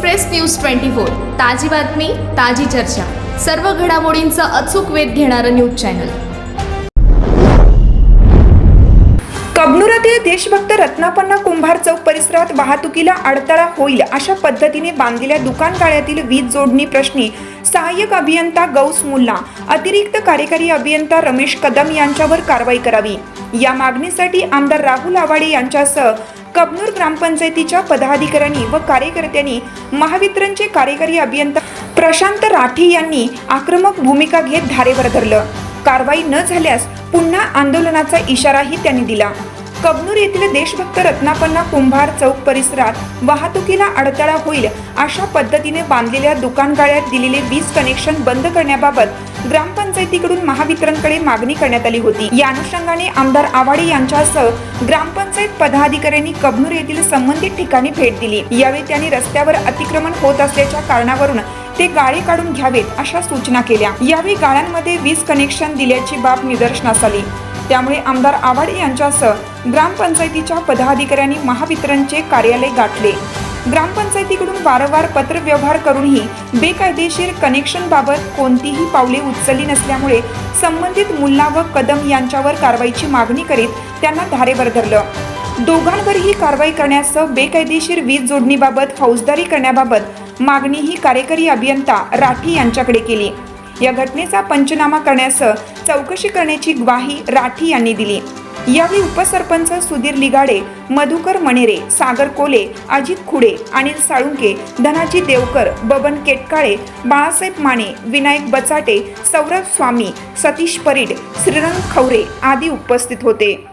Express news twenty four. ताजी बातमी ताजी चर्चा. सर्व घडामोडींचा अचूक वेध घेणारं न्यूज चॅनल. कबनुरातील देशभक्त रत्नापन्ना कुंभार चौक परिसरात वाहतुकीला अडथळा होईल अशा पद्धतीने बांधलेल्या दुकान गाळ्यातील वीज जोडणी प्रश्नी सहाय्यक अभियंता गौस मुल्ला अतिरिक्त कार्यकारी अभियंता रमेश कदम यांच्यावर कारवाई करावी. या मागणीसाठी आमदार राहुल आवाडे यांच्यासह कबनूर ग्रामपंचायतीच्या पदाधिकाऱ्यांनी व कार्यकर्त्यांनी महावितरणचे कार्यकारी अभियंता प्रशांत राठी यांनी आक्रमक भूमिका घेत धारेवर धरलं. कारवाई न झाल्यास पुन्हा आंदोलनाचा इशाराही त्यांनी दिला. कबनूर येथील देशभक्त रत्नापन्ना कुंभार चौक परिसरात वाहतुकीला अडथळा होईल अशा पद्धतीने बांधलेल्या दुकान गाळ्यात दिलेले वीज कनेक्शन बंद करण्याबाबत ग्रामपंचायतीकडून महावितरणकडे मागणी करण्यात आली होती. या अनुषंगाने आमदार आवाडे यांच्यासह ग्रामपंचायत पदाधिकाऱ्यांनी कबनूर येथील संबंधित ठिकाणी भेट दिली. यावेळी त्यांनी रस्त्यावर अतिक्रमण होत असल्याच्या कारणावरून ते गाळे काढून घ्यावेत अशा सूचना केल्या. यावेळी गाळ्यांमध्ये वीज कनेक्शन दिल्याची बाब निदर्शनास आली. त्यामुळे आमदार आवाडे यांच्यासह ग्रामपंचायतीच्या पदाधिकाऱ्यांनी महावितरणचे कार्यालय गाठले. ग्रामपंचायतीकडून वारंवार पत्रव्यवहार करूनही बेकायदेशीर कनेक्शनबाबत कोणतीही पावले उचलली नसल्यामुळे संबंधित मुल्ला व कदम यांच्यावर कारवाईची मागणी करीत त्यांना धारेवर धरलं. दोघांवरही कारवाई करण्यासह बेकायदेशीर वीज जोडणीबाबत फौजदारी करण्याबाबत मागणीही कार्यकारी अभियंता राठी यांच्याकडे केली. या घटनेचा पंचनामा करण्यासह चौकशी करण्याची ग्वाही राठी यांनी दिली. यावेळी उपसरपंच सुधीर लिगाडे मधुकर मणेरे सागर कोले अजित खुडे अनिल साळुंके धनाजी देवकर बबन केटकाळे बाळासाहेब माने विनायक बचाटे सौरभ स्वामी सतीश परीड श्रीरंग खवरे आदी उपस्थित होते.